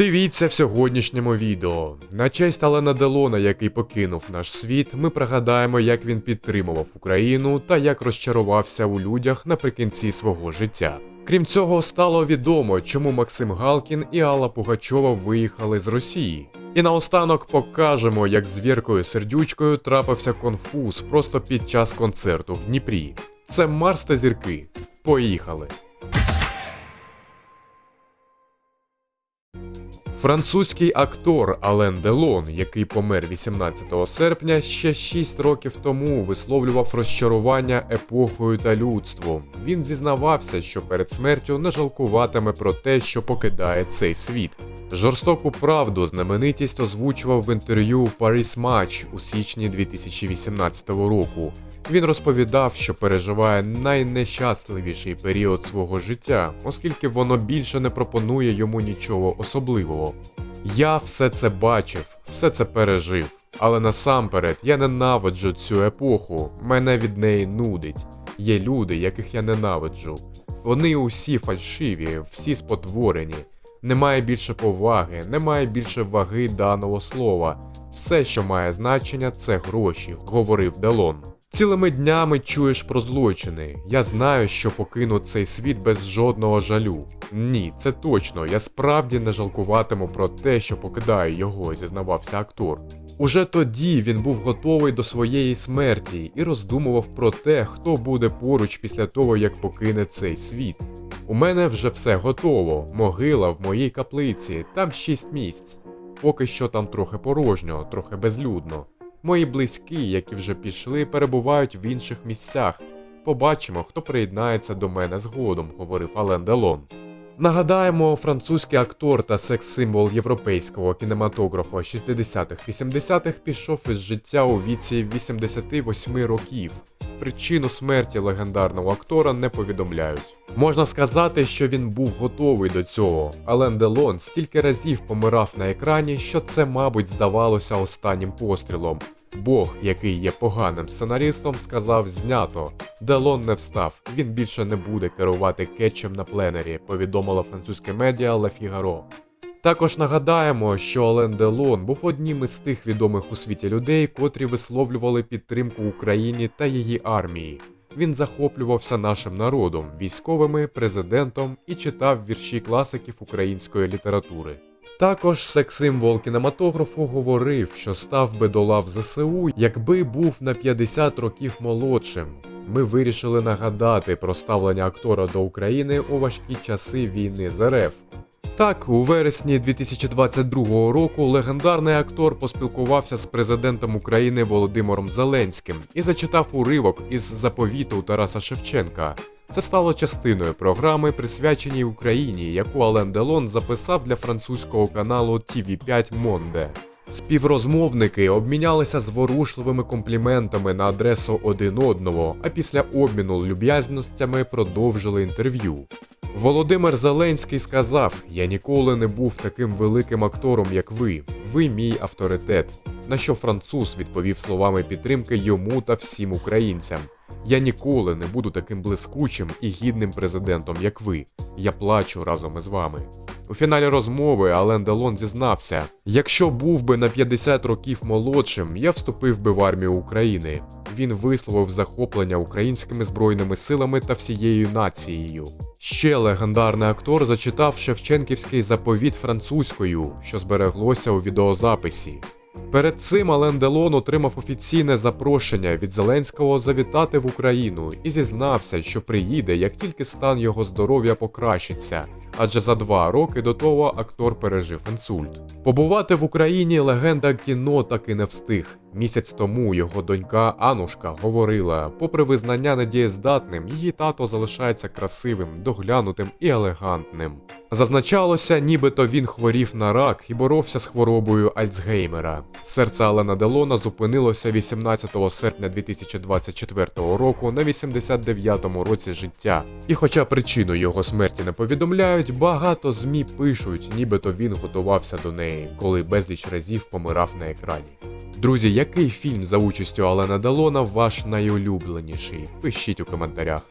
Дивіться в сьогоднішньому відео. На честь Алена Делона, який покинув наш світ, ми пригадаємо, як він підтримував Україну та як розчарувався у людях наприкінці свого життя. Крім цього, стало відомо, чому Максим Галкін і Алла Пугачова виїхали з Росії. І наостанок покажемо, як з Віркою Сердючкою трапився конфуз просто під час концерту в Дніпрі. Це Марс та зірки. Поїхали! Французький актор Ален Делон, який помер 18 серпня, ще 6 років тому висловлював розчарування епохою та людством. Він зізнавався, що перед смертю не жалкуватиме про те, що покидає цей світ. Жорстоку правду знаменитість озвучував в інтерв'ю Paris Match у січні 2018 року. Він розповідав, що переживає найнещасливіший період свого життя, оскільки воно більше не пропонує йому нічого особливого. Я все це бачив, все це пережив, але насамперед я ненавиджу цю епоху, мене від неї нудить. Є люди, яких я ненавиджу. Вони усі фальшиві, всі спотворені. Немає більше поваги, немає більше ваги даного слова. Все, що має значення, це гроші, говорив Делон. Цілими днями чуєш про злочини. Я знаю, що покину цей світ без жодного жалю. Ні, це точно. Я справді не жалкуватиму про те, що покидаю його, зізнавався актор. Уже тоді він був готовий до своєї смерті і роздумував про те, хто буде поруч після того, як покине цей світ. У мене вже все готово. Могила в моїй каплиці, там шість місць. Поки що там трохи порожньо, трохи безлюдно. Мої близькі, які вже пішли, перебувають в інших місцях. Побачимо, хто приєднається до мене згодом, говорив Ален Делон. Нагадаємо, французький актор та секс-символ європейського кінематографа 60-х-80-х пішов із життя у віці 88 років. Причину смерті легендарного актора не повідомляють. Можна сказати, що він був готовий до цього. Ален Делон стільки разів помирав на екрані, що це, мабуть, здавалося останнім пострілом. Бог, який є поганим сценаристом, сказав знято. Делон не встав, він більше не буде керувати кетчем на пленері, повідомила французьке медіа La Figaro. Також нагадаємо, що Ален Делон був одним із тих відомих у світі людей, котрі висловлювали підтримку Україні та її армії. Він захоплювався нашим народом, військовими, президентом і читав вірші класиків української літератури. Також секс-символ кінематографу говорив, що став би до лав ЗСУ, якби був на 50 років молодшим. Ми вирішили нагадати про ставлення актора до України у важкі часи війни з РФ. Так, у вересні 2022 року легендарний актор поспілкувався з президентом України Володимиром Зеленським і зачитав уривок із заповіту Тараса Шевченка. Це стало частиною програми, присвяченій Україні, яку Ален Делон записав для французького каналу TV5 Monde. Співрозмовники обмінялися зворушливими компліментами на адресу один одного, а після обміну люб'язностями продовжили інтерв'ю. Володимир Зеленський сказав: Я ніколи не був таким великим актором, як ви. Ви мій авторитет. На що француз відповів словами підтримки йому та всім українцям. Я ніколи не буду таким блискучим і гідним президентом, як ви. Я плачу разом із вами. У фіналі розмови Ален Делон зізнався: якщо був би на 50 років молодшим, я вступив би в армію України. Він висловив захоплення українськими збройними силами та всією нацією. Ще легендарний актор зачитав Шевченківський заповіт французькою, що збереглося у відеозаписі. Перед цим Ален Делон отримав офіційне запрошення від Зеленського завітати в Україну і зізнався, що приїде, як тільки стан його здоров'я покращиться, адже за два роки до того актор пережив інсульт. Побувати в Україні легенда кіно таки не встиг. Місяць тому його донька Анушка говорила, попри визнання недієздатним, її тато залишається красивим, доглянутим і елегантним. Зазначалося, нібито він хворів на рак і боровся з хворобою Альцгеймера. Серце Алена Делона зупинилося 18 серпня 2024 року на 89-му році життя. І хоча причину його смерті не повідомляють, багато ЗМІ пишуть, нібито він готувався до неї, коли безліч разів помирав на екрані. Друзі, який фільм за участю Алена Далона ваш найулюбленіший? Пишіть у коментарях.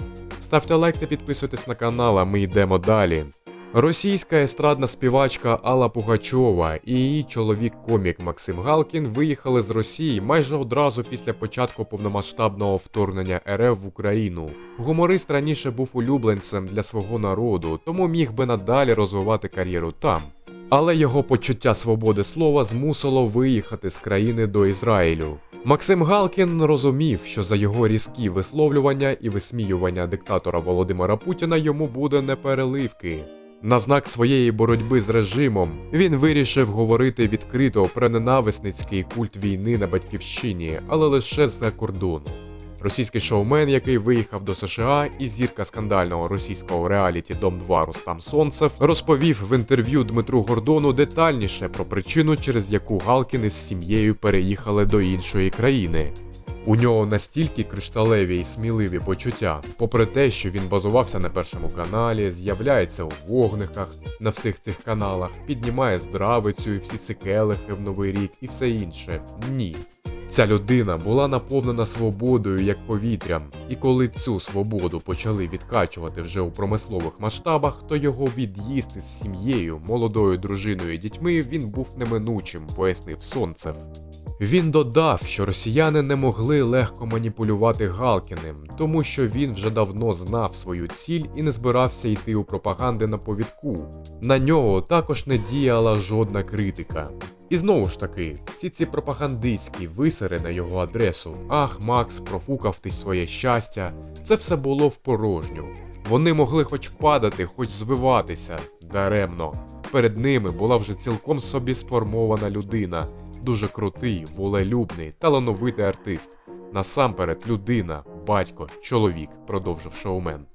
Ставте лайк та підписуйтесь на канал, а ми йдемо далі. Російська естрадна співачка Алла Пугачова і її чоловік-комік Максим Галкін виїхали з Росії майже одразу після початку повномасштабного вторгнення РФ в Україну. Гуморист раніше був улюбленцем для свого народу, тому міг би надалі розвивати кар'єру там. Але його почуття свободи слова змусило виїхати з країни до Ізраїлю. Максим Галкін розумів, що за його різкі висловлювання і висміювання диктатора Володимира Путіна йому буде непереливки. На знак своєї боротьби з режимом він вирішив говорити відкрито про ненависницький культ війни на батьківщині, але лише з-за кордону. Російський шоумен, який виїхав до США, і зірка скандального російського реаліті Дом 2 Рустам Сонцев розповів в інтерв'ю Дмитру Гордону детальніше про причину, через яку Галкін із сім'єю переїхали до іншої країни. У нього настільки кришталеві і сміливі почуття, попри те, що він базувався на першому каналі, з'являється у вогниках на всіх цих каналах, піднімає здравицю і всі цикелихи в новий рік і все інше. Ні. Ця людина була наповнена свободою як повітрям, і коли цю свободу почали відкачувати вже у промислових масштабах, то його від'їзд із сім'єю, молодою дружиною і дітьми він був неминучим, пояснив Сонцев. Він додав, що росіяни не могли легко маніпулювати Галкіним, тому що він вже давно знав свою ціль і не збирався йти у пропаганди на повідку. На нього також не діяла жодна критика. І знову ж таки, всі ці пропагандистські висери на його адресу Ах, Макс, профукав ти своє щастя, це все було в порожню. Вони могли хоч падати, хоч звиватися даремно. Перед ними була вже цілком собі сформована людина, дуже крутий, волелюбний, талановитий артист. Насамперед людина, батько, чоловік, продовжив шоумен.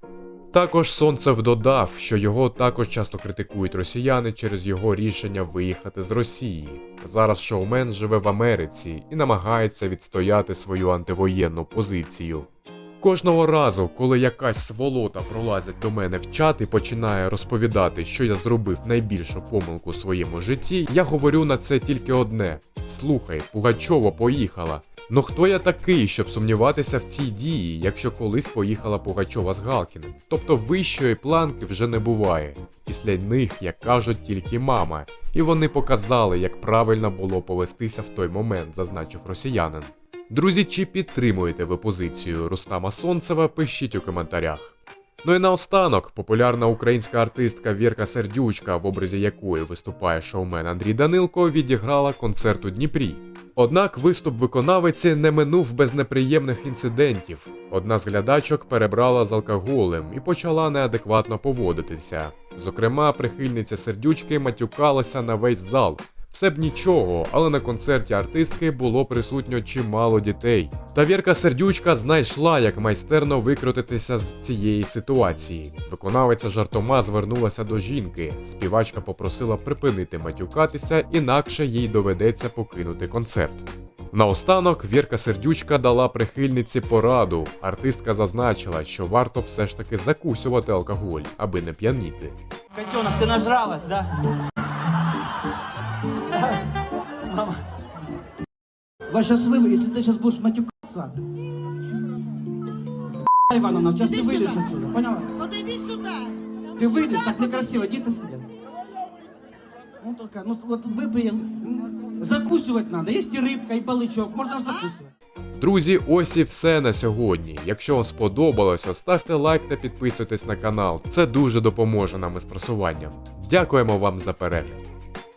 Також Сонцев додав, що його також часто критикують росіяни через його рішення виїхати з Росії. Зараз шоумен живе в Америці і намагається відстояти свою антивоєнну позицію. Кожного разу, коли якась сволота пролазить до мене в чат і починає розповідати, що я зробив найбільшу помилку у своєму житті, я говорю на це тільки одне: слухай, Пугачова поїхала. Ну хто я такий, щоб сумніватися в цій дії, якщо колись поїхала Пугачова з Галкіним? Тобто вищої планки вже не буває. Після них, як кажуть, тільки мама, і вони показали, як правильно було повестися в той момент, зазначив росіянин. Друзі, чи підтримуєте ви позицію Рустама Сонцева, пишіть у коментарях. Ну і наостанок, популярна українська артистка Вірка Сердючка, в образі якої виступає шоумен Андрій Данилко, відіграла концерт у Дніпрі. Однак виступ виконавиці не минув без неприємних інцидентів. Одна з глядачок перебрала з алкоголем і почала неадекватно поводитися. Зокрема, прихильниця сердючки матюкалася на весь зал. Все б нічого, але на концерті артистки було присутньо чимало дітей. Та Вірка Сердючка знайшла, як майстерно викрутитися з цієї ситуації. Виконавиця жартома звернулася до жінки. Співачка попросила припинити матюкатися, інакше їй доведеться покинути концерт. Наостанок Вірка Сердючка дала прихильниці пораду. Артистка зазначила, що варто все ж таки закусювати алкоголь, аби не п'яніти. Котенок, ты нажралась, да? Ваша слива, если ты сейчас будешь матюкаться. Ивановна, сейчас Иди ты выйдешь сюда. отсюда, поняла? Вот иди сюда. Ты выйдешь, Сюда так некрасиво, иди ты сюда. Ну только, ну вот вы приехали, м, закусывать надо. Есть и рыбка, и балычок, можно закусывать. Друзі, ось і все на сьогодні. Якщо вам сподобалося, ставте лайк та підписуйтесь на канал. Це дуже допоможе нам із просуванням. Дякуємо вам за перегляд.